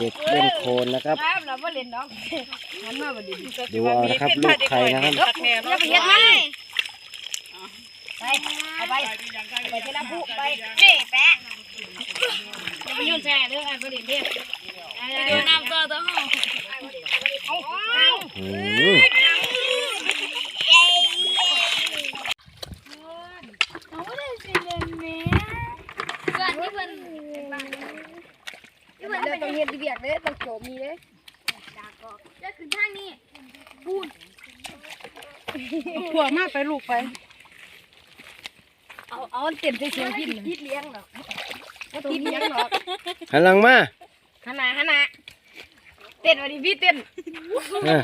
เด็กเล่นโคลนนะครับ ครับเราไม่เล่นน้องหันมาบ่ดีดูเอานะครับลูกใครนะครับอย่าไปเฮ็ดมันไปเอาไปเอาไปเทละผู้ไปเจ๊แปะอย่าไปยุ่งแช่เรื่องอะไรบ่ดีเด้อไปดูน้ำต่อต่อห้องเอาเอาอืมเอาไม่ได้สิเล่นแม่ก่อนที่เพิ่น ที่มัน เลยต้องเฮ็ดเบียกเด้อต้องโจมมีเด้อจะขึ้นทางนี้ขวมาไปลูกไป เอาเอาเต็มเสียงพินพิดเลี้ยงหรอกพิดเลี้ยงหรอกหันหลังมาหันหน้าหันหน้าเต้นวันนี้พี่เต้นเออ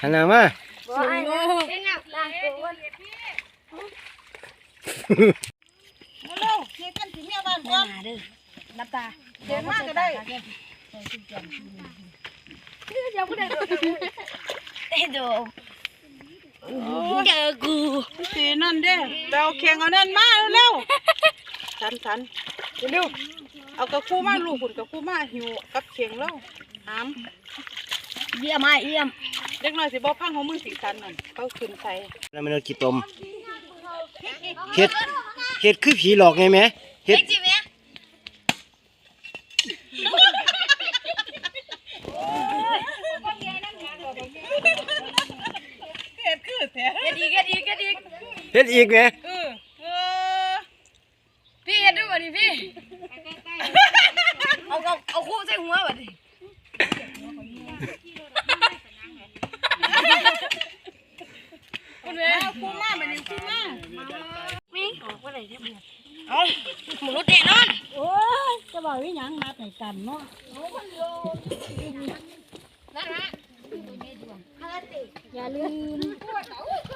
หันหน้ามาสูงโง่เอ็งอะล้างตัวเร็วเฮ็ดกันสิเมียบ้านก่อนเด้อนับตา เดินมาก็ได้เดี๋ยวก็ได้เต้ดูเจอกูสีนั่นเด้เอาเข่งเอานั่นมาเร็วสันสันเร็วเอากระคู่มาลูกหุ่นกระคู่มาหิวกับเข่งแล้วหามเยี่ยมมาเยี่ยมเด็กน้อยสิบ่พังของมือสีสันนั่นเขาขึ้นใส่แล้วมันเอากี่ตมเฮ็ดเฮ็ดคือผีหลอกไงแม่เฮ็ด เฮ็ดคือแท้ เฮ็ดอีกเฮ็ดอีกเฮ็ดอีก เฮ็ดอีกแม่เออเออพี่เฮ็ดดูวันนี้พี่ เอาเอาเอาคู่ใส่หัวบัดนี้คุณแม่เอาคู่มาไปนี่คู่มามีออกบ่ได้เด้อเอาหมูเตะนอนจะบอกวิหยังมาแต่กันเนาะอย่าลืม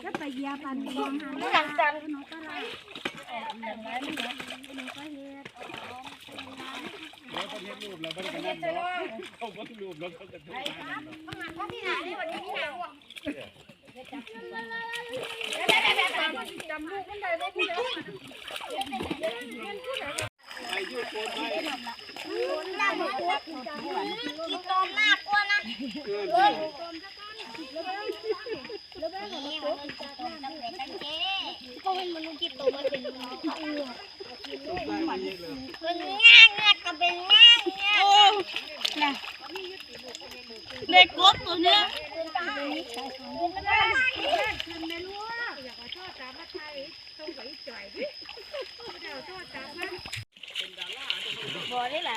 มึงหยุดกูนี่ปล่อยน้ำมึงเด้ลูกใครก็ดูเอานะครับกินตอมมากกว่านะ ก็เป็นมนุษย์กินตัวมันเป็นเป็นง่างเงือกก็เป็นง่างเงือกเด็กกบตัวเนี้ยบ่ได้ล่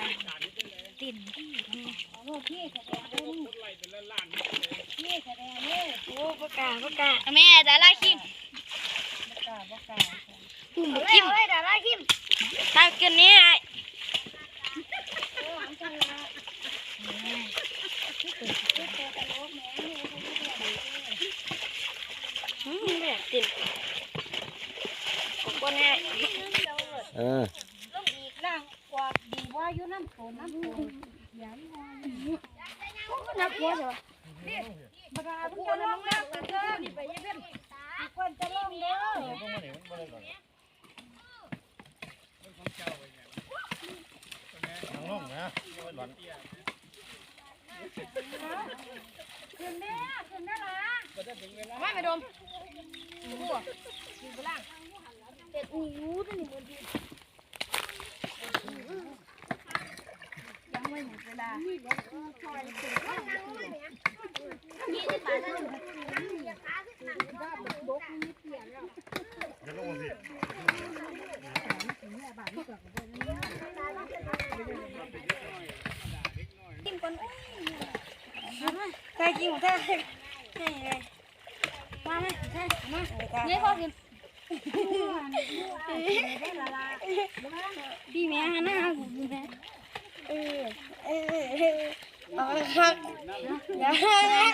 ะแม่ดาราคิมปุ่มคิมดาราคิมถ้าคืนนี้ไอ้อืมแบบติดผมก็แน่เออล่างกว่าดีว่าอยู่น้ำโขนน้ำโขนน้ำโขนเหรอบักอา พวกน้องน้ำเด้อนไปเยี่ยมคนจะลงเด้อไม่ไปดมบัวอยู่บนล่างเด็ดอู้ตัวนี้มันดียังไม่หมดเวลา ใช่จริงใช่มาไหมใช่มาเนี่ยพ่อกินพี่แม่หน้ากูแม่ไปเออเออ ออเอาละครับอย่าพอแล้ว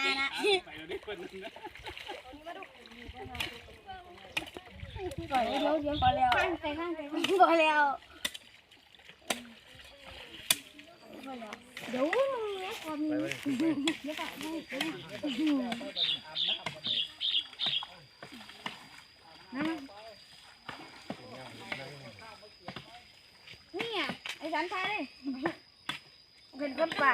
เดี๋ยวพอแล้วข้างไปข้างไปพอแล้วพอแล้วเดี๋ยวมึงเนี่ยความไปไปไปนี่อะไอ้สันทายเลยเป็นคนป่า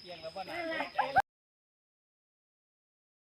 เกียงแล้วว่าหนา